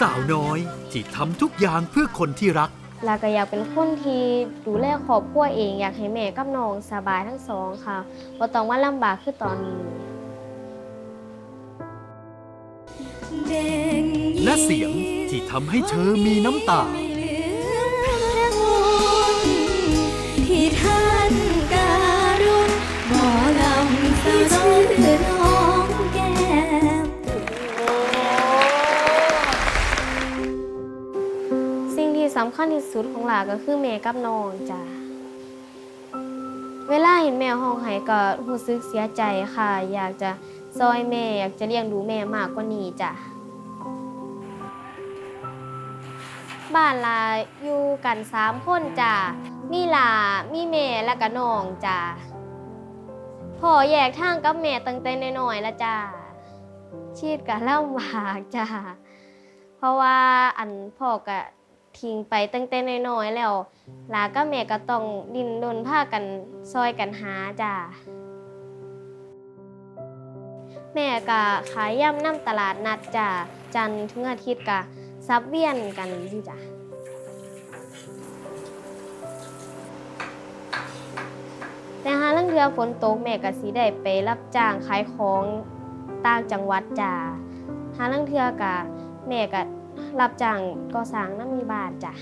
สาวน้อยที่ทำทุกอย่างเพื่อคนที่รัก แล้วก็อยากเป็นคนที่ดูแลครอบครัวเองอยากให้แม่กับน้องสบายทั้งสองค่ะบ่ต้องมาลำบากคือตอนนี้และเสียงที่ทำให้เธอมีน้ำตาที่ท่านำคัญที่สุดของหลาก็คือแม่กับน้องจ้ะเวลาเห็นแม่ห้องไห้ก็รู้สึกเสียใจค่ะ อยากจะซอยแม่อยากจะเลี้ยงดูแม่มากกว่านี้จ้ะบ้านลาอยู่กันสามคนจ้ะมีหลามีแม่และก็น้องจ้ะพ่อแยกทางกับแม่ตั้งแต่น้อยๆล้วจ้ะชีวิตก็ลำบากจ้ะเพราะว่าอันพ่อก็ ทิ้งไปตั้งแต่น้อยๆแล้วหลากับแม่ก็ต้องดินดนผ้ากันซอยกันหาจ้ะแม่ก็ขายย่ำน้ำตลาดนัดจ้ะจันทร์ถึงอาทิตย์ก็ซับเวียนกันอยู่จ้ะแต่หาเรื่องเรือฝนตกแม่ก็สิได้ไปรับจ้างขายของต่างจังหวัดจ้ะหาเรื่องเทือกับแม่ก็ รับจ้างก่อสร้างน้ำมีบานจ้ะ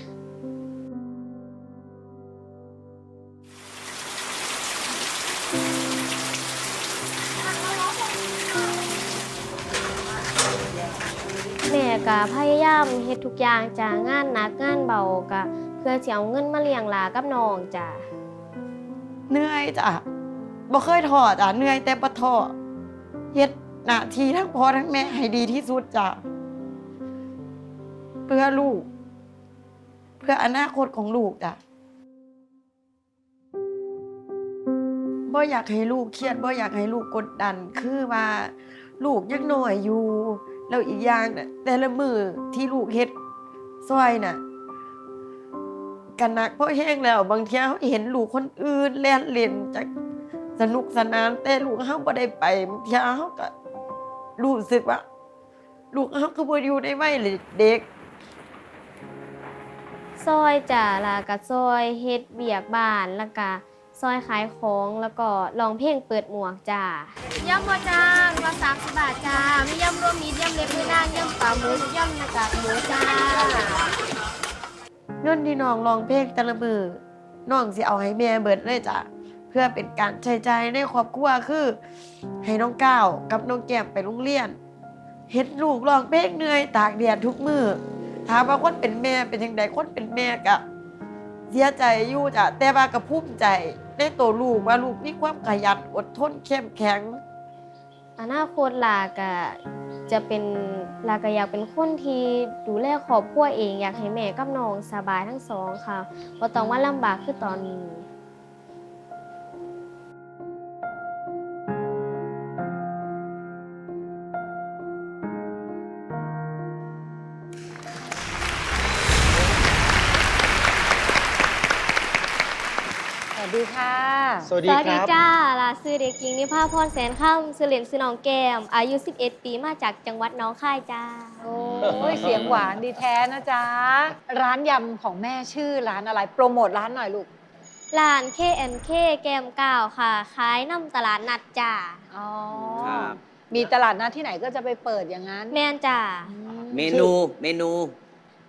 แม่ก็พยายามเฮ็ดทุกอย่างจ้ะงานหนักงานเบาก็เพื่อสิเอาเงินมาเลี้ยงหลากับน้องจ้ะเหนื่อยจ้ะบ่เคยท้อจ้ะเหนื่อยแต่บ่ท้อเฮ็ดหน้าที่ทั้งพ่อทั้งแม่ให้ดีที่สุดจ้ะ พื่อลูก เพื่ออนาคตของลูกจ้ะบ่อยากให้ลูกเครียดบ่อยากให้ลูกกดดัน คือว่าลูกยังน้อยอยู่แล้วอีกอย่างน่ะแต่ละมือที่ลูกเฮ็ดซอยน่ะกันนักเพราะแห้งแล้ว บางเที่ยเห็นลูกคนอื่นเล่นเล่นจากสนุกสนาน แต่ลูกเฮาบ่ได้ไปบางเทียเฮาก็รู้สึกว่า ลูกเฮาก็บ่อยู่ในวัยเด็ก ซอยจ้ะแล้วก็ซอยเฮ็ดเบียกบ้านแล้วก็ซอยขายของแล้วก็ร้องเพลงเปิดหมวกจ้ะยำบ่จ้าว่าสามสิบบาทจ้ามียำรวมมียำเล็กมือนางยำปลาหมูยำหน้ากากหมูจ้าเงินที่น้องร้องเพลงแต่ละมือน้องสิเอาให้แม่เบิดเลยจ้ะเพื่อเป็นการใช้จ่ายในครอบครัวคือ ให้น้องก้าวกับน้องแก้มไปโรงเรียนเฮ็ดลูกร้องเพลงเหนื่อยตากแดดทุกมือ ถามว่าคนเป็นแม่เป็นยังไดคนเป็นแม่กะเสียใจอยู่จ้ะแต่ว่าก็ภูมิใจในตัวลูกว่าลูกมีความขยันอดทนเข้มแข็ง อนาคตลากะจะเป็นลากะอยากเป็นคนที่ดูแลครอบครัวเองอยากให้แม่กับน้องสบายทั้งสองค่ะบ่ต้องมาลำบากคือตอนนี้ ดีค่ะ สวัสดีสวัสคดีรับ จ้าลาซื้อเด็กหญิงนิพาพรแสนค่ำซื้อเหรียญซื้อน้องแก้ม อายุ 11 ปีมาจากจังหวัดหน้องคายจ้า โอ้ยเสียงหวานดีแท้นะจ๊ะ ร้านยำของแม่ชื่อร้านอะไร โปรโมทร้านหน่อยลูก ร้าน K&K แก้มก้าวค่ะ ขายน้ำตลาดนัดจ้า อ๋อ ครับ มีตลาดนัดที่ไหนก็จะไปเปิดอย่างนั้นแม่นจ้า อืเมนูเมนู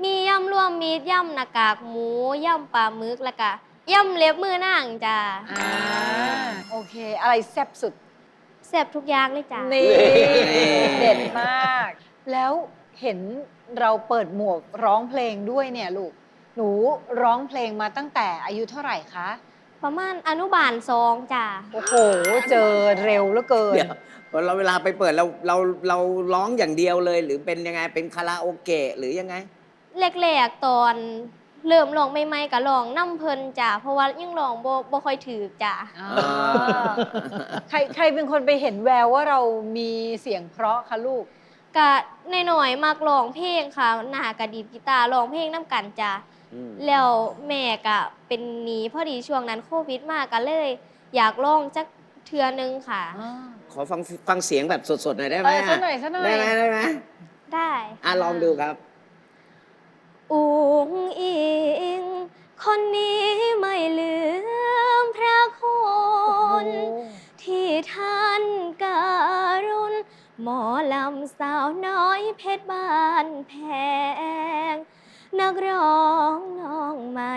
มียำรวมมีดยำหน้ากากหมูยำปลาหมึกแล้วก็ ยำเล็บมือนางจ้าอ่าโอเค อะไรแซ่บสุด แซ่บทุกอย่างเลยจ้านี่ เด็ดมาก แล้วเห็นเราเปิดหมวกร้องเพลงด้วยเนี่ยลูก หนูร้องเพลงมาตั้งแต่อายุเท่าไหร่คะ ประมาณอนุบาลสองจ้าโอ้โห เจอเร็วเหลือเกิน เดี๋ยวเราเวลาไปเปิดเราเราเราร้องอย่างเดียวเลย หรือเป็นยังไงเป็นคาราโอเกะหรือยังไง แรกๆตอน เริ่มร้องใหม่ๆก็ร้องน้ำเพลินจ้าเพราะว่ายังร้องบ่บ่ค่อยถือจ้าอ่าใครใครเป็นคนไปเห็นแววว่าเรามีเสียงเพราะคะลูกกะในหน่อยๆมักร้องเพลงค่ะหน้ากะดีดกีตาร์ร้องเพลงน้ำกันจ้ะอืมแล้วแม่กะเป็นหนี้พอดีช่วงนั้นโควิดมากก็เลย อยากร้องจักเทือนึงค่ะขอฟังฟังเสียงแบบสดๆหน่อยได้ไหเอมอสักหน่อยสักหน่อย ได้ไหมได้ไหมได้ อะลองดูครับ งอิง คนนี้ไม่ลืมพระคุณที่ท่านการุณ หมอลำสาวน้อยเพชรบ้านแพง นักร้องน้องใหม่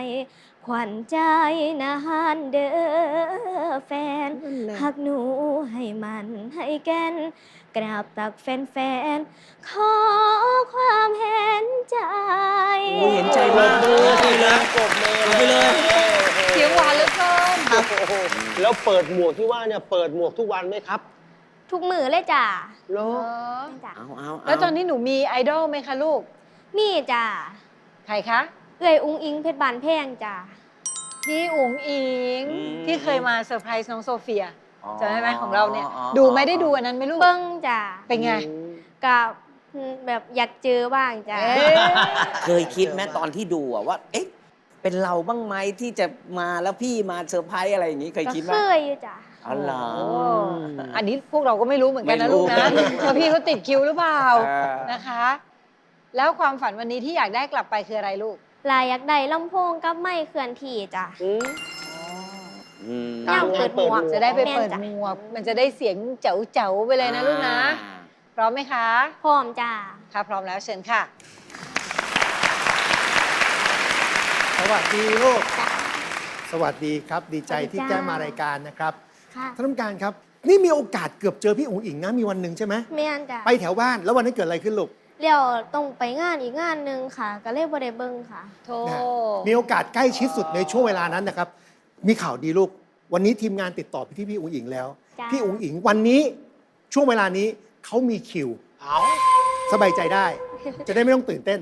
ขวัญใจนะฮันเด้อแฟนหักหนูให้มันให้แก่นกราบตักแฟนๆขอความเห็นใจโอ้เห็นใจมากเลยเลยกบเลยไปเลยเสียงหวานเหลือเกินโอ้โหแล้วเปิดหมวกที่ว่าเนี่ยเปิดหมวกทุกวันไหมครับ ทุกมือเลยจ้ะเหรอจ้ะเอาเอาเาแล้วตอนนี้หนูมีไอดอลไหมคะลูก มีจ้ะใครคะ เอ่ยอุงอิงเพชรบานแพงจ้ะ พี่อุ๋งอิงอืม ที่เคยมาเซอร์ไพรส์น้องโซเฟียอ๋อจำได้ไหมของเราเนี่ยอ๋อดูไหม่ได้ดูอันนั้นไหมลูก เบิ้งจ้ะเป็นไง กับแบบอยากเจอบ้างจ้ะ เอ๊ะเคยคิดไหมตอนที่ดูอะว่า เอ๊ะ เป็นเราบ้างไหมที่จะมาแล้วพี่มาเซอร์ไพรส์อะไรอย่างนี้เคยก็คิดไหมเคยอยู่จ้ะ อ๋อเหรอ โอ้อันนี้พวกเราก็ไม่รู้เหมือนกันนะไม่รู้ ลูกนะว่าพี่เขาติดคิวหรือเปล่าเออนะคะ แล้วความฝันวันนี้ที่อยากได้กลับไปคืออะไรลูก ลายอยากได้ลำโพงกับไม้เคลื่อนที่จ้ะ อืมอืมย่างเปิดหมวก จะได้ไปเปิดแม่นจ้ะหมวก มันจะได้เสียงเจ๋วๆไปเลยนะลูกนะ พร้อมไหมคะ พร้อมจ้ะ ค่ะ พร้อมแล้วเชิญค่ะ สวัสดีลูก สวัสดีครับ ดีใจสวัสดีที่จ้า แจ้งมารายการนะครับค่ะท่านผู้การครับ นี่มีโอกาสเกือบเจอพี่อุ๋งอิงนะมีวันหนึ่งใช่ไหม แม่นจ้ะ ไปแถวบ้านแล้ววันนั้นเกิดอะไรขึ้นลูก เลี้ยวตรงไปงานอีกงานหนึ่งค่ะ ก็เลยบ่ได้เบิ่งค่ะ โทนะมีโอกาสใกล้ชิดสุดในช่วงเวลานั้นนะครับ มีข่าวดีลูก วันนี้ทีมงานติดต่อไปที่พี่อุ๋งอิงแล้ว จ้าพี่อุ๋งอิงวันนี้ช่วงเวลานี้เขามีคิว เอาสบายใจได้ จะได้ไม่ต้องตื่นเต้น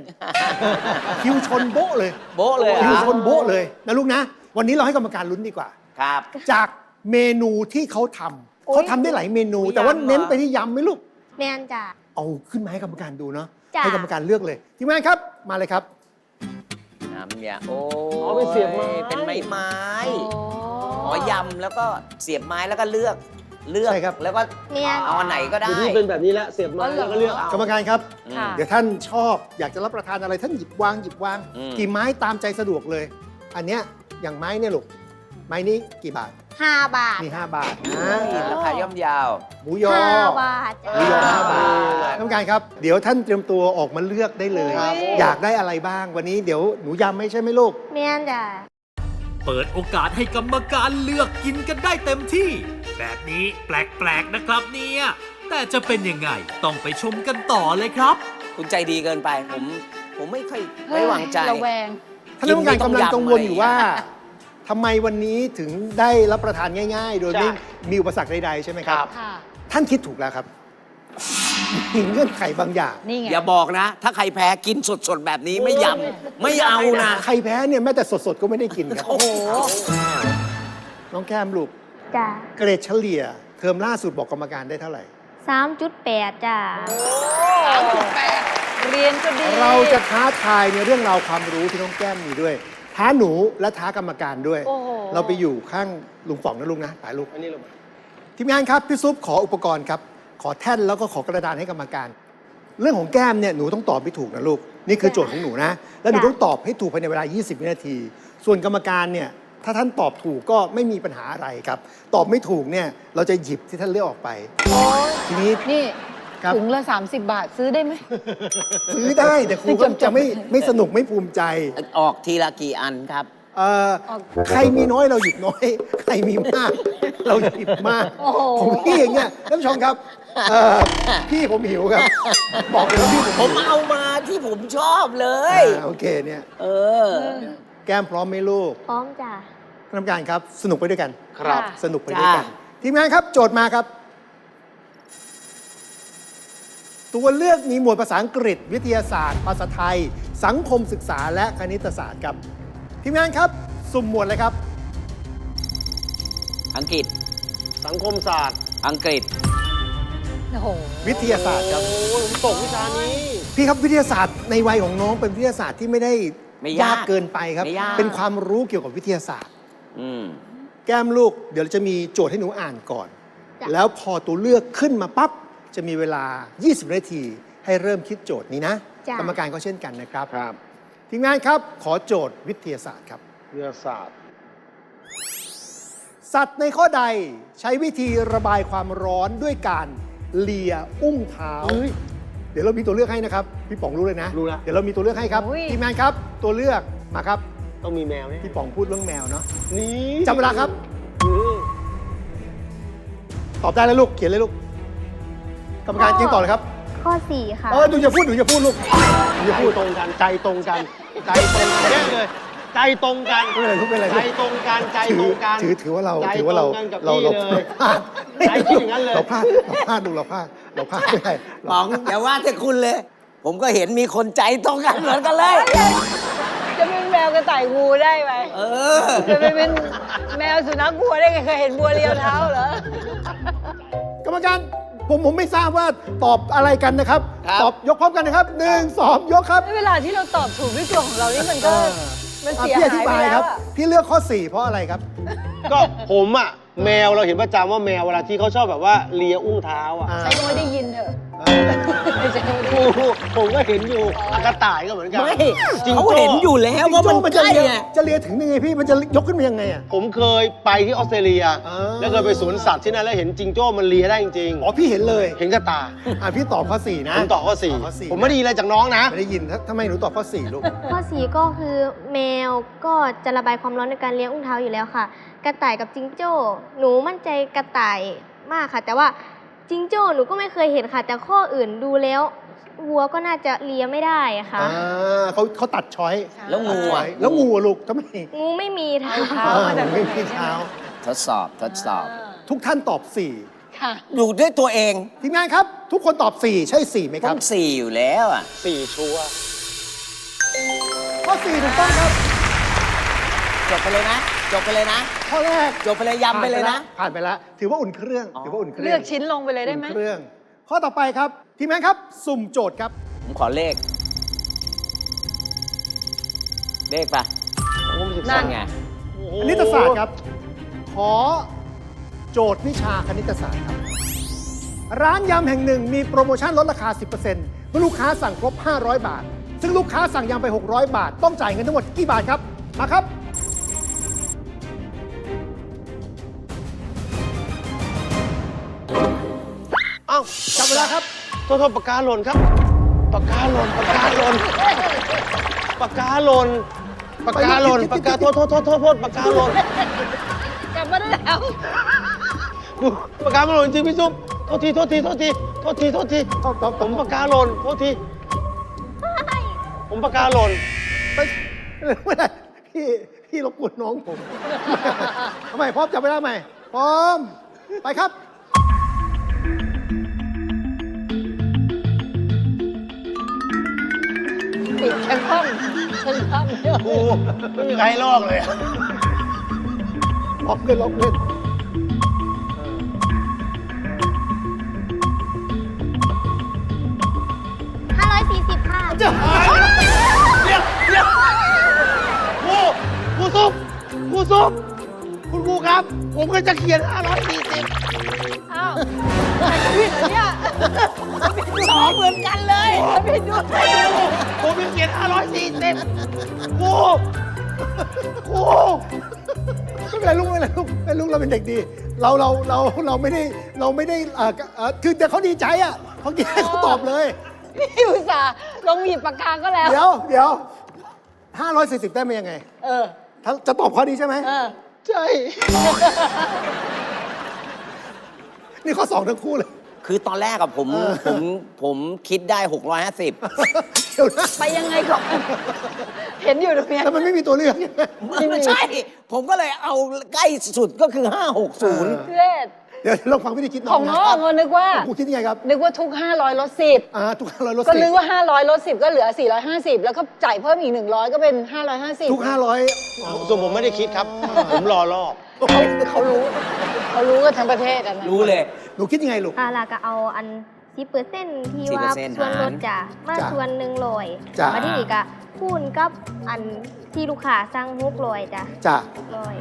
คิวชนโบ๊ะเลยโบ๊ะเลยเหรคิวอชนโบ๊ะเลยนะลูกนะ วันนี้เราให้กรรมการลุ้นดีกว่า ครับ จากเมนูที่เขาทำเขาทำได้หลายเมนูมีแต่ว่าำเหรอเน้นไปที่ยำไหมลูก แม่นจ้ะ เอาขึ้นมาให้กรรมการดูเนาะจ้ะ ให้กรรมการเลือกเลยทีมงานครับมาเลยครับน้ำยาโอ้อ๋อเป็นเสียบไม้ เป็นไม้ไม้โอ้อ๋อยำแล้วก็เสียบไม้แล้วก็เลือกเลือกใช่ครับแล้วก็แม่นเอาอันไหนก็ได้ เดี๋ยวนี้เป็นแบบนี้แล้วเสียบไมาอ๋อเหรอแล้วก็เลือกเอา กรรมการครับ ค่ะ เดี๋ยวท่านชอบอยากจะรับประทานอะไรท่านหยิบวางหยิบวาง อืม กี่ไม้ตามใจสะดวกเลย อันเนี้ยอย่างไม้เนี่ยลูก ไม้นี้กี่บาท ห้าบาทมี 5 บาทนะนี่ราคาย่อมเยาว หมูยอห้าบาทจ้ะหมูยออ่าห้าบาทกรรมการครับ เดี๋ยวท่านเตรียมตัวออกมาเลือกได้เลย ครับอยากได้อะไรบ้างวันนี้เดี๋ยวหนูยำไม่ใช่ไหมลูกแม่นจ้ะเปิดโอกาสให้กรรมการเลือกกินกันได้เต็มที่ แบบนี้แปลกๆนะครับเนี่ย แต่จะเป็นยังไงต้องไปชมกันต่อเลยครับ คุณใจดีเกินไป ผม ผมไม่ค่อยไว้วางใจ ระแวง ท่านกรรมการกินกำไม่ลัต้องงกังวลอยู่ยำอะไรว่า ทำไมวันนี้ถึงได้รับประทานง่าย ๆ โดยไม่จ้ะมีอุปสรรคใดๆ ใช่ไหมครับครับค่ะ ท่านคิดถูกแล้วครับ มีเงื่อนไขบางอย่าง นี่ไง อย่าบอกนะ ถ้าใครแพ้กินสดๆแบบนี้ไม่ยำไม่เอานะ ใครแพ้เนี่ยแม้แต่สดๆ ก็ไม่ได้กินครับ โอ้โห น้องแก้มลูก จ้ะเกรดเฉลี่ย เทอมล่าสุดบอกกรรมการได้เท่าไหร่ สามจุดแปดจ้ะ เรียนก็ดี เราจะท้าทายในเรื่องราวความรู้ที่น้องแก้มมีด้วย ท้าหนูและท้ากรรมการด้วย โอ้โห เราไปอยู่ข้างลุงป๋องนะลุงนะไปลูก อันนี้ลงมาทีมงานครับพี่ซุปขออุปกรณ์ครับ ขอแท่นแล้วก็ขอกระดานให้กรรมการ เรื่องของแก้มเนี่ยหนูต้องตอบให้ถูกนะลูก นี่คือโจทย์ของหนูนะ แล้วหนูจ้ะ ต้องตอบให้ถูกภายในเวลา 20 วินาที ส่วนกรรมการเนี่ยถ้าท่านตอบถูกก็ไม่มีปัญหาอะไรครับ ตอบไม่ถูกเนี่ยเราจะหยิบที่ท่านเลือกออกไป ทีนี้นี่ ครับ ถุงละ 30 บาทซื้อได้ไหม ซื้อได้แต่ครูก็จะไม่ไม่สนุกไม่ภูมิใจออกทีละกี่อันครับ เอ่อใครมีน้อยเราหยิบน้อย ใครมีมาก เราหยิบมากโอ้โหของพี่อย่างเงี้ยท่านผู้ชมครับเอ่อพี่ผมหิวครับ บอกเลยว่าพี่ผมผมหิวเอามาที่ผมชอบเลย อ่าโอเคเนี่ย เออ แก้มพร้อมไหมลูกพร้อมจ้ะท่านผู้การครับ สนุกไปด้วยกัน ครับค่ะสนุกไปด้วยกัน จ้าทีมงานครับโจทย์มาครับ ตัวเลือกมีหมวดภาษาอังกฤษ วิทยาศาสตร์ ภาษาไทย สังคมศึกษาและคณิตศาสตร์ครับทีมงานครับ สุ่มหมวดเลยครับ อังกฤษ สังคมศาสตร์ อังกฤษ โอ้โหวิทยาศาสตร์ครับ โอ้ยผมตกวิชานี้ พี่ครับวิทยาศาสตร์ในวัยของน้องเป็นวิทยาศาสตร์ที่ไม่ได้ไม่ยากเกินไปครับ ไม่ยาก เป็นความรู้เกี่ยวกับวิทยาศาสตร์ อืม แก้มลูกเดี๋ยวจะมีโจทย์ให้หนูอ่านก่อนจ้ะแล้วพอตัวเลือกขึ้นมาปั๊บ จะมีเวลา 20 นาที ให้เริ่มคิดโจทย์นี้นะ จ้ะ กรรมการก็เช่นกันนะครับ ครับทีมงานครับ ขอโจทย์วิทยาศาสตร์ครับ วิทยาศาสตร์ สัตว์ในข้อใดใช้วิธีระบายความร้อนด้วยการเลียอุ้งเท้า เดี๋ยวเรามีตัวเลือกให้นะครับ พี่ป๋องรู้เลยนะ รู้ละ เดี๋ยวเรามีตัวเลือกให้ครับอุ้ยทีมงานครับ ตัวเลือกมาครับ ต้องมีแมวเนี่ยพี่ป๋องพูดเรื่องแมวเนาะนี่จำเวลาครับ อืมตอบได้แล้วลูกเขียนเลยลูก กรรมการเขียนต่อเลยครับ ข้อ4ค่ะ เออหนูอย่าพูดหนูอย่าพูดลูกหนูอย่าใจพูดตรงกันใจตรงกัน ใจตรงกันแย่เลย ใจตรงกันไม่เป็นไรลูกไม่เป็นไรใจลูกตรงกันใจตรงกันถือถือว่าเราใจถือว่าเราตรงกันกับเราพี่เราเลย พลาดใจคิดอย่างนั้นเลย เราพลาดเราพลาดดูเราพลาดเราพลาดไม่ได้เราป๋องอย่าว่าแต่คุณเลย ผมก็เห็นมีคนใจตรงกันเหมือนกันเลย จะเป็นแมวกระต่ายงูได้ไหมเออ จะไปเป็นแมวสุนัขบัวได้ไงเคยเห็นบัวเลียวเท้าเหรอกรรมการ ผมผมไม่ทราบว่าตอบอะไรกันนะครับ ครับ ตอบยกพร้อมกันนะครับหนึ่งสองยกครับเวลาที่เราตอบถูกด้วยตัวของเรานี่มันก็มันอะเสียพี่อหาธิยไปบายแล้ครัวบอะพี่เลือกข้อ 4 เพราะอะไรครับ ก็ผมอะแมวเราเห็นประจำว่าแมวเวลาที่เขาชอบแบบว่าเลียอุ้งเท้าอะอ่าใช้คำว่าได้ยินเถอะ เออ ไม่ใช่คำว่าได้โอ้ยินโหผมก็เห็นอยู่อะกระต่ายก็เหมือนกันไม่จริงเขาโจ้เห็นอยู่แล้วว่ามันมันใกจะล้เลียไงจะเลียถึงยังไงพี่มันจะยกขึ้นมายังไงอะ ผมเคยไปที่ออสเตรเลีย อ่า แล้วเคยไปสวนสัตว์ที่นั่นแล้วเห็นจิงโจ้มันเลียได้จริงอ๋อพี่เห็นเลยๆเห็นกระตาอะพี่ตอบข้อ4นะผมตอบข้อสี่ข้อสี่ผมไม่ได้ยินอะไรจากน้องนะ ไม่ได้ยินถ้าทำไมหนูตอบข้อ4ลูก ข้อ4ก็คือแมวก็จะระบายความร้อนในการเลี้ยงอุ้งเท้าอยู่แล้วค่ะ กระต่ายกับจิงโจ้ หนูมั่นใจกระต่ายมากค่ะ แต่ว่า จิงโจ้หนูก็ไม่เคยเห็นค่ะ แต่ข้ออื่นดูแล้ว วัวก็น่าจะเลียไม่ได้อะค่ะ อ่าเขาเขาตัดช้อยแล้วงูช้ออะยแล้วงูอะลูกทำไมงูไม่มีเท้าเท้ามาจากไหนไม่มีเท้า ทดสอบทดสอบ ทุกท่านตอบค่ะ อยู่ด้วยตัวเอง4ทีมงานครับ ทุกคนตอบ 4 ใช่ 4 ไหมคต้รัอบ งสี่อยู่แล้วอะ สี่ชัวร์ข้อ 4 ถูกต้องครับ จบไปเลยนะ จบไปเลยนะ ข้อแรกจบไปเลยยำไปเลยนะ ผ่านไปแล้วถือว่าอุ่นเครื่องอ๋อถือว่าอุ่นเครื่องเลือกชิ้นลงไปเลยได้ไหมอุ่นเครื่อง ข้อต่อไปครับทีมงานครับ สุ่มโจทย์ครับ ผมขอเลข เลขปะนั่นั่นนไงคณิตศาสตร์ครับ ขอโจทย์วิชาคณิตศาสตร์ครับ ร้านยำแห่งหนึ่งมีโปรโมชั่นลดราคา 10%เมื่อลูกค้าสั่งครบ 500 บาท ซึ่งลูกค้าสั่งยำไป 600 บาท ต้องจ่ายเงินทั้งหมดกี่บาทครับ มาครับ โทษโทษปากกาหล่นครับปากกาหล่นปากกาหล่นปากกาหล่นปากกาหล่นปากกาโทษโทษโทษโทษโทษปากกาหล่นกลับมาได้แล้วปากกามันหล่นจริงพี่ซุปโทษทีโทษทีโทษทีโทษทีโทษทีตอบตอบตผอบมปากกาหล่นโทษทีผมปากกาหล่นไปไม่ได้พี่พี่รบกวนน้องผมทำไมพร้อมจับเวลาใหม่พร้อมไปครับ ปิดฉันคว่ำฉันคว่ำเยอะกูไม่มีใครให้ลอกเลยอะล็อกเล่นล็อกเล่น540 ค่ะ เดี๋ยวเดี๋ยวเดี๋ยวครูครูซุปครูซุปคุณครูครับ ผมก็จะเขียน540อ้าวผิดเหรอเนี่ย สองเหมือนกันเลยผิดด้วยผมจะเขียน540ครูครูไม่เป็นไรลูกไม่เป็นไรลูกไม่ลูกเราเป็นเด็กดี เราเราเราเราไม่ได้เราไม่ได้เอ่อเอ่อคือแต่เขาดีใจอะเขาดีใจเขาตอบเลยนี่อุตส่าห์ลงหยิบปากกาก็แล้ว เดี๋ยวเดี๋ยว540ได้มายังไงเออ ถ้าจะตอบข้อนี้ใช่ไหม เออ ใช่ นี่ข้อสองทั้งคู่เลย คือตอนแรกอะผมเออผมผมคิดได้650เดี๋ยวนะไปยังไงก่อนเห็นอยู่ตรงเนี้ย แล้วมันไม่มีตัวเลือกไม่ใช่ ผมก็เลยเอาใกล้สุดก็คือ 560เลศเดี๋ยวลองฟังวิธีคิดน้ขอองงนะน้องก็นึกว่าครูคิดยังไงครับนึกว่าทุก 500ลดอ่าทุกห้าร้อยลด10ก็สินึกว่า 500ลด10 ก็เหลือ 450 แล้วก็จ่ายเพิ่มอีก 100 ก็เป็น 550ทุกห้าร้อยส่วนผมไม่ได้คิดครับ ผมรอรอบเขาเขารู้ เขารู้กันทั้งประเทศอะนะรู้เลย หนูคิดยังไงลูกอ่าแล้วก็เอาอันสิเปอร์เซ็นที่ว่า10%ส่วนลดหารจ้ะมาจ้ะส่วนหนึ่งลอยจ้ะ มาที่นี่ก็คูณกับอันที่ลูกค้าสั่งฮุกลอยจ้ะจ้ะลอย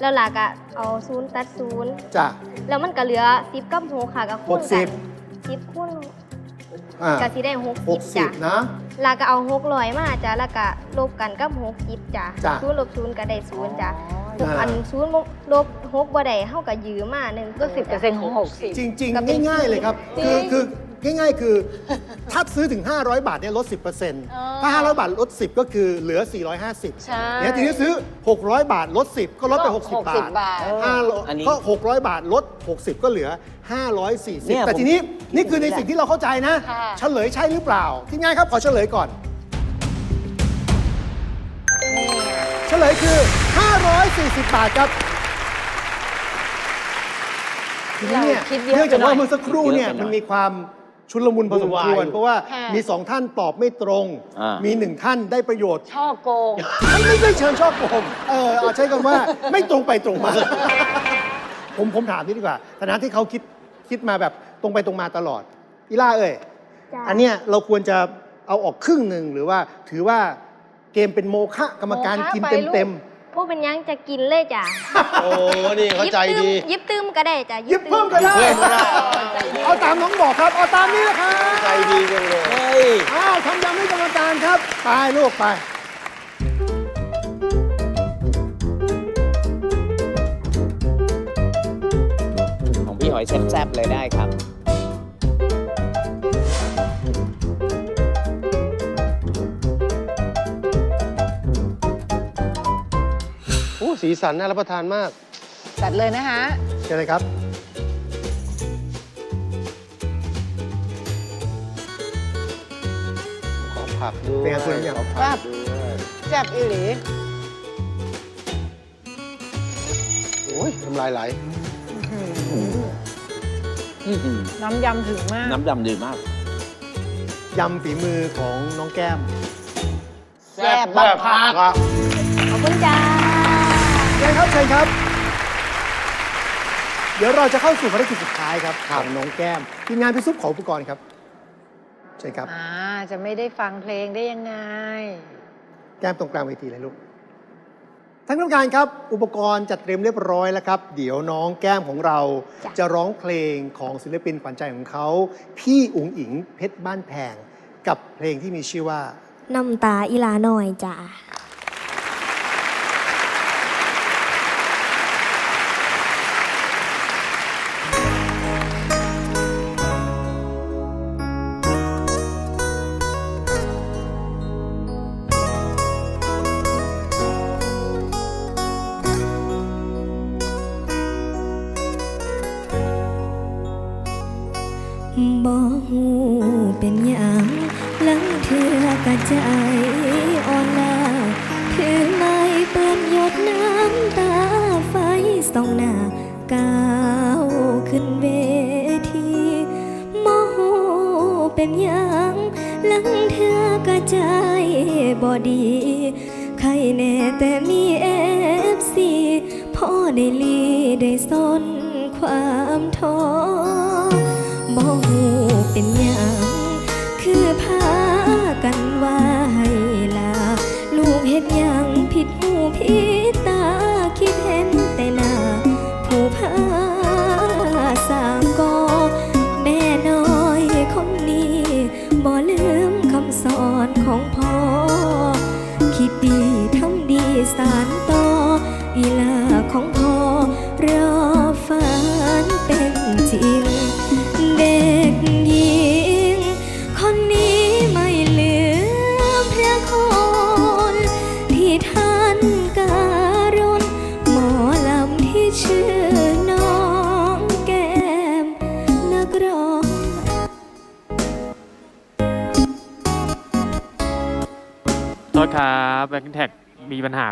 แล้วล่ะก็เอาศูนย์ตัดศูนย์จ้ะ แล้วมันก็เหลือสิบกับหกค่ะก็คูณหกสิกับนสิบคูณ อ่าก็สิได้หกหสิกบสิจ้ะบนะ แล้วก็เอาหกร้อยมาจ้ะแล้วก็ลบกันกับหกสิบจ้ะจ้ะ ศูนย์ลบศูนย์ก็ได้ศูนย์จ้ะอ่าอันศูนย์ลบหกบ่ได้เฮาก็ยืมมาหนึ่งก็สิบเปอร์เซ็นต์ของหกสิบ จริงก็เป็นๆง่าย ๆ เลยครับจริคืองคือ ง่าย ๆ คือ ถ้าซื้อถึง 500 บาทเนี่ยลด 10%ถ้า 500 บาทลด 10 ก็คือเหลือ 450ใช่เนี่ยทีนี้ซื้อ 600 บาทลด 10 ก็ลดไปก็60 บาท60บาท อันนี้ก็600 บาทลด 60 ก็เหลือ เนี่ย540 แต่ผม ทีนี้นี่คือในสิ่งที่เราเข้าใจนะ ค่ะ เฉลยใช่หรือเปล่า ที่ง่ายครับ ขอเฉลยก่อนนี่ไงเฉลยคือ 540 บาทครับทีนี้เนี่ยเราคิดเยอะเนื่องจากว่าไปหน่อยเมื่อสักครู่เนี่ยคิดเยอะไปหน่อย มันมีความ ชุลมุนพอสมควรวุ่นวายเพราะว่าค่ะ มีสองท่านตอบไม่ตรง อ่ามี มีหนึ่งท่านได้ประโยชน์ ช่อโกง ไม่ไม่ไม่เชิญชอบผมเออเอาใช้คำว่าไม่ตรงไปตรงมา ผมผมถามนี่ดีกว่าฐานะที่เขาคิดคิดมาแบบตรงไปตรงมาตลอด อีล่าเอ้ย จ้ะ อันเนี้ยเราควรจะเอาออกครึ่งหนึ่งหรือว่าถือว่าเกมเป็นโมฆะกรรมการโมฆะกินไปเต็มลูก เต็ม พวกเป็นหยังจะกินเลยจ้ะโอ้นี่เข้าใจดี ยิบตื้มก็ได้จ้ะหยิบเพิ่มก็ได้เพิ่มก็ได้ เอาตามน้องบอกครับ เอาตามนี้นะครับใจดีจังเลย เฮ้ย อ้าวทำยำให้กรรมการครับ ไปลูกไป ของพี่หอยแซ่บๆเลยได้ครับ สีสันน่ารับประทานมากจัดเลยนะคะเชิญเลยครับ ขอผักด้วยเป็นไงคุณยังขอผักด้วยแซ่บอีหลีโอ้ยน้ำลายไหลอื้อหือน้ำยำถึงมาก น้ำดำดีมาก ยำฝีมือของน้องแก้ม แซ่บบักผักครับขอบคุณจ้า เชิญครับเชิญครับ เดี๋ยวเราจะเข้าสู่ภารกิจสุดท้ายครับของน้องแก้มทีมงานพิซุปขออุปกรณ์ครับเชิญครับ อ่าจะไม่ได้ฟังเพลงได้ยังไง แก้มตรงกลางเวทีเลยลูกท่านกรรมการครับ อุปกรณ์จัดเตรียมเรียบร้อยแล้วครับ เดี๋ยวน้องแก้มของเราจ้ะ จะร้องเพลงของศิลปินขวัญใจของเขาพี่อุ๋งอิงเพชรบ้านแพง กับเพลงที่มีชื่อว่า น้ำตาอีลาหน่อยจ้า อก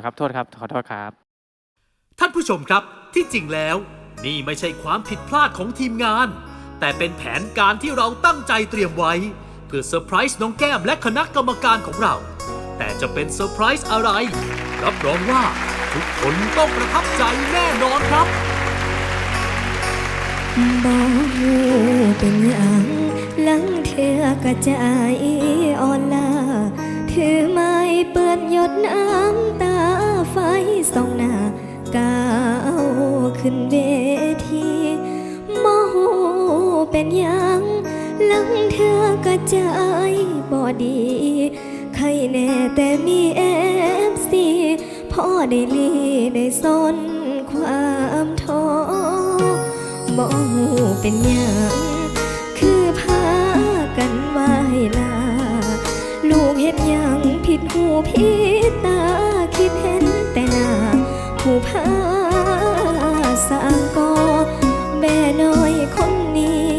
ครับโทษครับขอโทษครับ ท่านผู้ชมครับที่จริงแล้ว นี่ไม่ใช่ความผิดพลาดของทีมงาน แต่เป็นแผนการที่เราตั้งใจเตรียมไว้ เพื่อเซอร์ไพรส์น้องแก้มและคณะกรรมการของเรา แต่จะเป็นเซอร์ไพรส์อะไร รับรองว่าทุกคนต้องประทับใจแน่นอนครับบ่หูเป็นหยังหลังเทือกระจายอ่อนลาถือไม้เปื้อนหยดน้ำตาไฟ ส่องหน้าก้าวขึ้นเวทีบ่หูเป็นหยังหลังเธอกระจายบ่ดีใครแน่แต่มีเอฟซีพ่อได้ลีได้สนความท้อบ่ฮู้เป็นหยังคือพากันไหวลา ลูกเห็นหยังผิดหูผิดตาคิดเห็น ผู้พาสร้างกอแม่น้อยคนนี้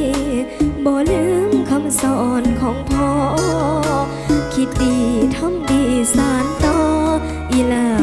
บ่ลืมคำสอนของพ่อ คิดดีทำดีสานต่ออีลา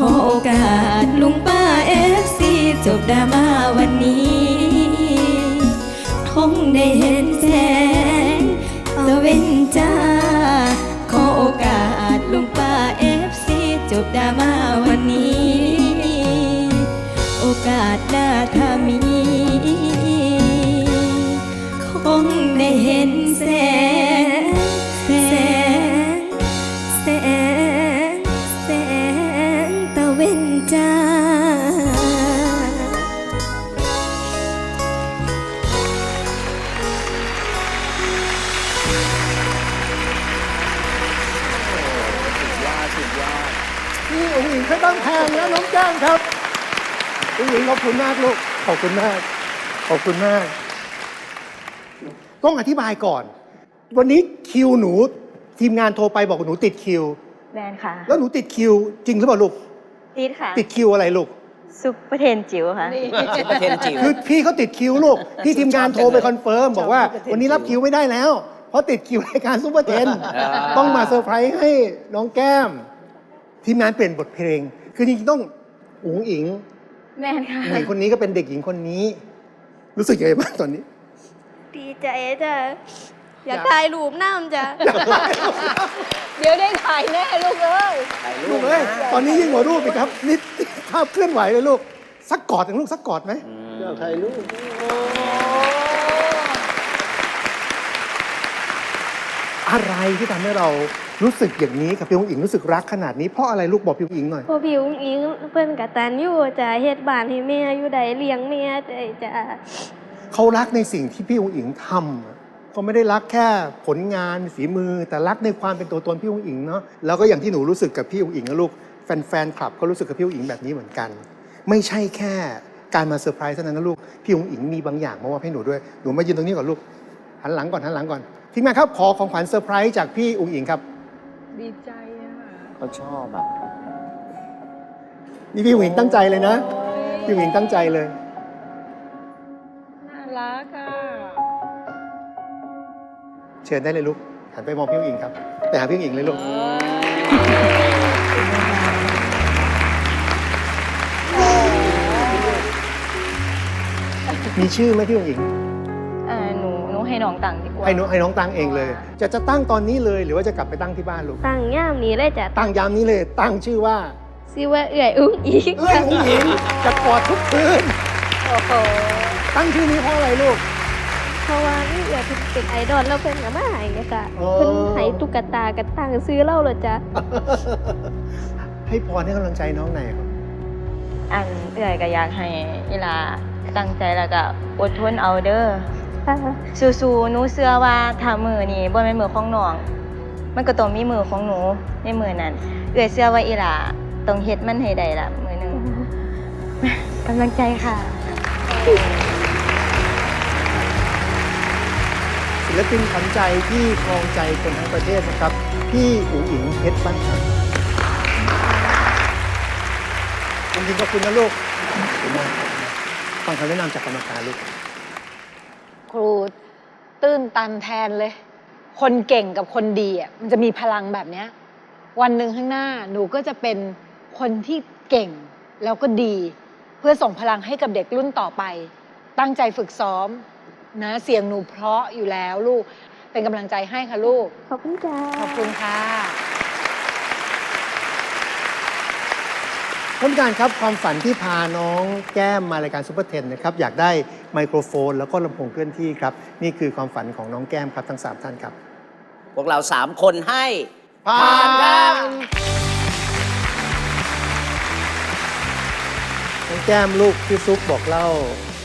อโอกาสลุงป้าเอฟซีจบดราม่าวันนี้คงได้เห็นแสงตะเวนจ้า ขอโอกาสลุงป้าเอฟซีจบดราม่าวันนี้ โอกาสหน้าถ้ามี คงได้เห็นแสง นะน้องแก้มครับอุ๋งอิงขอบคุณมากลูก ขอบคุณมาก ขอบคุณมาก ต้องอธิบายก่อน วันนี้คิวหนูทีมงานโทรไปบอกว่าหนูติดคิว แมนค่ะแล้วหนูติดคิวจริงหรือเปล่าลูก ติดค่ะติดคิวอะไรลูก ซุปเปอร์เทนจิ๋วค่ะ ซุปเปอร์เทนจิ๋วคือพี่เขาติดคิวลูก พี่ทีมงานโทรไปคอนเฟิร์มบอกว่าชอบวันนี้รับคิวไม่ได้แล้ว เพราะติดคิวรายการซุปเปอร์เทนอ่าต้องมาเซอร์ไพรส์ให้น้องแก้ม ทีมงานเปลี่ยนบทเพลง คือจริงๆต้องอุ๋งอิงแมนค่ะอุ๋งอิงคนนี้ก็เป็นเด็กหญิงคนนี้ รู้สึกยังไงบ้างตอนนี้ ดีใจจ้ะอยากถ่ายรูปน้ำจ้ะเดี๋ยวได้ถ่ายแน่ลูกเอ้ยถ่ายรูลูปกเอ้ยนะตอนนี้ยิ่งกว่ารูปอีกครับนี่ภาพเคลื่อนไหวเลยลูก สักกอดหนึ่งลูกสักกอดไหมอืมอยากถ่ายรูปอะไรที่ทำให้เรา รู้สึกอย่างนี้กับพี่อุ๋งอิงรู้สึกรักขนาดนี้เพราะอะไรลูกบอกพี่อุ๋งอิงหน่อย พอผิวอิงเพิ่นกะตันอยู่จ้ะเฮ็ดบ้านให้แม่อยู่ใดเลี้ยงแม่ได้จ้ะเขารักในสิ่งที่พี่อุ๋งอิงทำอะเขาไม่ได้รักแค่ผลงานฝีมือ แต่รักในความเป็นตัวตนพี่อุ๋งอิงเนาะแล้วก็อย่างที่หนูรู้สึกกับพี่อุ๋งอิงนะลูกแฟนๆคลับก็รู้สึกกับพี่อุ๋งอิงแบบนี้เหมือนกัน ไม่ใช่แค่การมาเซอร์ไพรส์เท่านั้นนะลูกพี่อุ๋งอิงมีบางอย่างมามอบให้หนูด้วยหนูมายืนตรงนี้ก่อนลูกหันหลังก่อนหันหลังก่อนทีมงานครับขอของขวัญเซอร์ไพรส์จากพี่อุ๋งอิงครับ ดีใจอะเขาชอบแบบนี่พี่อุ๋งอิงตั้งใจเลยนะ พี่อุ๋งอิงตั้งใจเลย น่ารักอะเชิญได้เลยลูก หันไปมองพี่อุ๋งอิงครับ ไปหาพี่อุ๋งอิงเลยลูกมีชื่อไหมพี่อุ๋งอิงอ่าหนูหนู ให้น้องตังค์ดีกว่าให้น้องให้น้องตั้งเองเลย จะจะตั้งตอนนี้เลยหรือว่าจะกลับไปตั้งที่บ้านลูก ตั้งย่ามนี้เลยจ้ะตั้งยามนี้เลย ตั้งชื่อว่าชื่อว่าเอื่อยอุ้งอิงเอ้ยอุ๋งอิงจะกอดทุกคืนโอ้โหตั้งชื่อนี้เพราะอะไรลูก เพราะว่านี่เอื่อยเพิ่นเป็นไอดอลแล้วเพิ่นก็มาให้ไงจ้ะอ๋อ เพิ่นให้ตุ๊กตากันตั้งซื้อเล่าเลยจ้ะให้พรให้กำลังใจน้องหน่อยครับอันเอื่อยก็อยากให้อีหลาตั้งใจแล้วก็อดทนเอาเด้อ สู้ๆหนูเชื่อว่าถ้ามือนี้บ่แม่นมือของน้อง มันก็ต้องมีมือของหนูในมือนั้น เอื่อยเชื่อว่าอีหลาต้องเฮ็ดมันให้ได้ละมือหนึงกำลังใจค่ะสศิลปินขวัญใจที่ครองใจคนทั้งประเทศนะครับ พี่อุ๋งอิงเพชรบ้านแพงจริงๆขอบคุณนะลูกขอบคุณมากฟังคำแนะนำจากกรรมการลูก ครูตื้นตันแทนเลย คนเก่งกับคนดีอะมันจะมีพลังแบบเนี้ยวันหนึ่งข้างหน้าหนูก็จะเป็นคนที่เก่งแล้วก็ดี เพื่อส่งพลังให้กับเด็กรุ่นต่อไป ตั้งใจฝึกซ้อม นะเสียงหนูเพราะอยู่แล้วลูก เป็นกำลังใจให้ค่ะลูก ขอบคุณจ้าขอบคุณค่ะท่านผู้การครับความฝันที่พาน้องแก้มมารายการซูเปอร์เทนนะครับอยากได้ ไมโครโฟน แล้วก็ลำโพงเคลื่อนที่ครับ นี่คือความฝันของน้องแก้มครับทั้ง 3 ท่านครับ พวกเราสามคนให้ผ่านครับน้องแก้มลูกพี่ซุปบอกเล่า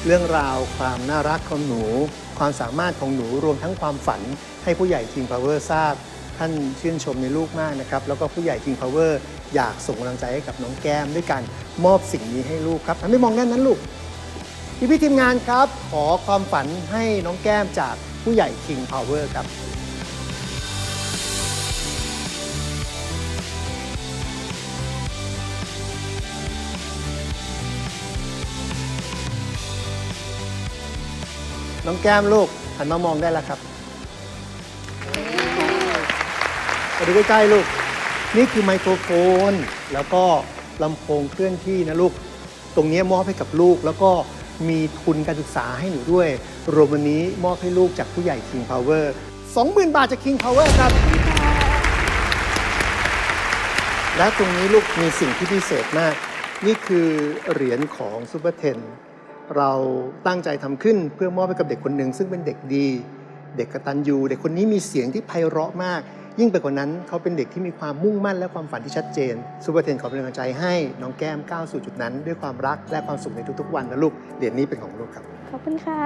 เรื่องราวความน่ารักของหนู ความสามารถของหนูรวมทั้งความฝันให้ผู้ใหญ่ King Power ทราบ ท่านชื่นชมในลูกมากนะครับ แล้วก็ผู้ใหญ่ King Power อยากส่งกำลังใจให้กับน้องแก้ม ด้วยการมอบสิ่งนี้ให้ลูกครับทำไม่มองด้านนั้นลูก พี่พี่ทีมงานครับ ขอความฝันให้น้องแก้มจากผู้ใหญ่ King Power ครับ น้องแก้มลูกหันมามองได้แล้วครับมาดูใกล้ๆลูก นี่คือไมโครโฟน แล้วก็ลำโพงเคลื่อนที่นะลูก ตรงนี้มอบให้กับลูกแล้วก็ มีทุนการศึกษาให้หนูด้วย รวมวันนี้มอบให้ลูกจากผู้ใหญ่ King Power 20,000 บาทจาก King Power ครับ และตรงนี้ลูกมีสิ่งที่พิเศษมาก นี่คือเหรียญของซูเปอร์เทนเราตั้งใจทำขึ้นเพื่อมอบให้กับเด็กคนหนึ่งซึ่งเป็นเด็กดี เด็กกตัญญูเด็กคนนี้มีเสียงที่ไพเราะมาก ยิ่งไปกว่านั้นเขาเป็นเด็กที่มีความมุ่งมั่นและความฝันที่ชัดเจนซูเปอร์เทนขอเป็นกำลังใจให้น้องแก้มก้าวสู่จุดนั้น ด้วยความรักและความสุขในทุกๆ วันนะลูกเหรียญนี้เป็นของลูกครับ ขอบคุณค่ะ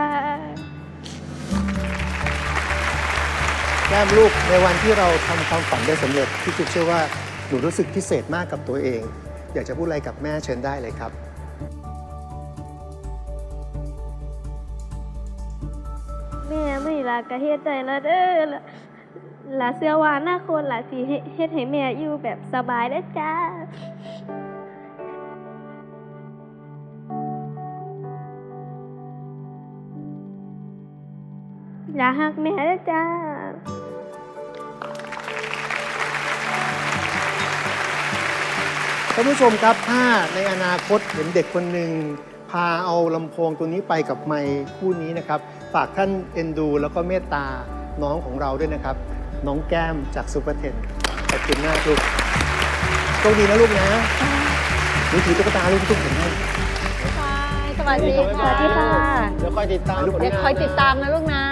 แก้มลูกในวันที่เราทำความฝันได้สำเร็จพี่ทุกเชื่อว่าหนูรู้สึกพิเศษมากกับตัวเอง อยากจะพูดอะไรกับแม่เชิญได้เลยครับ แม่ไม่ลากะเฮ็ดใจแล้วเด้อละ หลาเสื้อวาหน้าคนหลาสีเฮ็ดให้แม่อยู่แบบสบายได้จ้าอย่าหักแม่ได้จ้าท่านผู้ชมครับถ้าในอนาคตเห็นเด็กคนหนึ่งพาเอาลำโพงตัวนี้ไปกับไมค์คู่นี้นะครับ ฝากท่านเอ็นดูแล้วก็เมตตาน้องของเราด้วยนะครับ น้องแก้มจากซูเปอร์เทนขอบคุณมากลูกโชคดีนะลูกนะหนูถือตุ๊กตาลูกทุกคนให้สวัสดีค่ะ สวัสดีค่ะ เดี๋ยวคอยติดตามผลเดี๋ยวงานคอยติดตามนะลูกนะ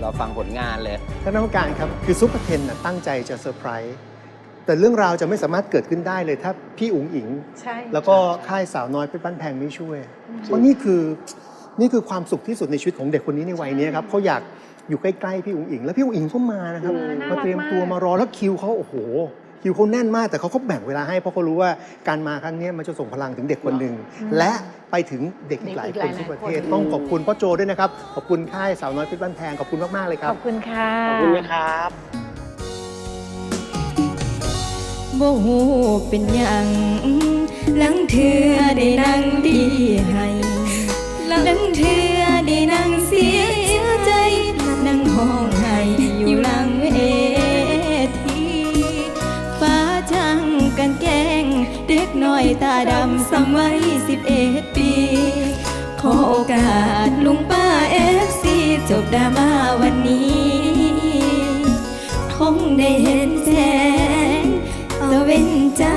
เราฟังผลงานเลยท่านผู้การครับ คือซูเปอร์เทนน่ะตั้งใจจะเซอร์ไพรส์แต่เรื่องราวจะไม่สามารถเกิดขึ้นได้เลยถ้าพี่อุ๋งอิงใช่แล้วก็ค่ายสาวน้อยเป็นบ้านแพงไม่ช่วย เพราะนี่คือนี่คือความสุขที่สุดในชีวิตของเด็กคนนี้ในวัยนี้ครับเขาอยาก อยู่ใกล้ๆพี่อุ๋งอิงแล้วพี่อุ๋งอิงก็มานะครับเออน่ารักมาเตรียมตัวมากมารอแล้วคิวเขาโอ้โห คิวเขาแน่นมากแต่เขาก็แบ่งเวลาให้เพราะเขารู้ว่าการมาครั้งนี้มันจะส่งพลังถึงเด็กคนหนึ่งและไปถึงเด็กอีกหลายคนทั่วประเทศต้องขอบคุณพ่อโจด้วยนะครับขอบคุณค่ายสาวน้อยเพชรบ้านแพงขอบคุณมากๆเลยคขรับอบคุณค่ะ ขอบคุณนะครับ บ่ฮู้เป็นหยังหลังเทือได้นั่งดีให้หลังเทือได้นั่งเสียใจนั่ งห้องไห้อยู่หลังเวทีฟ้าช่างกันแกง เด็กน้อยตาดำสมัยสิบเอ็ดปี ขอโอกาสลุงป้าเอฟซีจบดราม่าวันนี้คงได้เห็นแสงตะเวนจ้า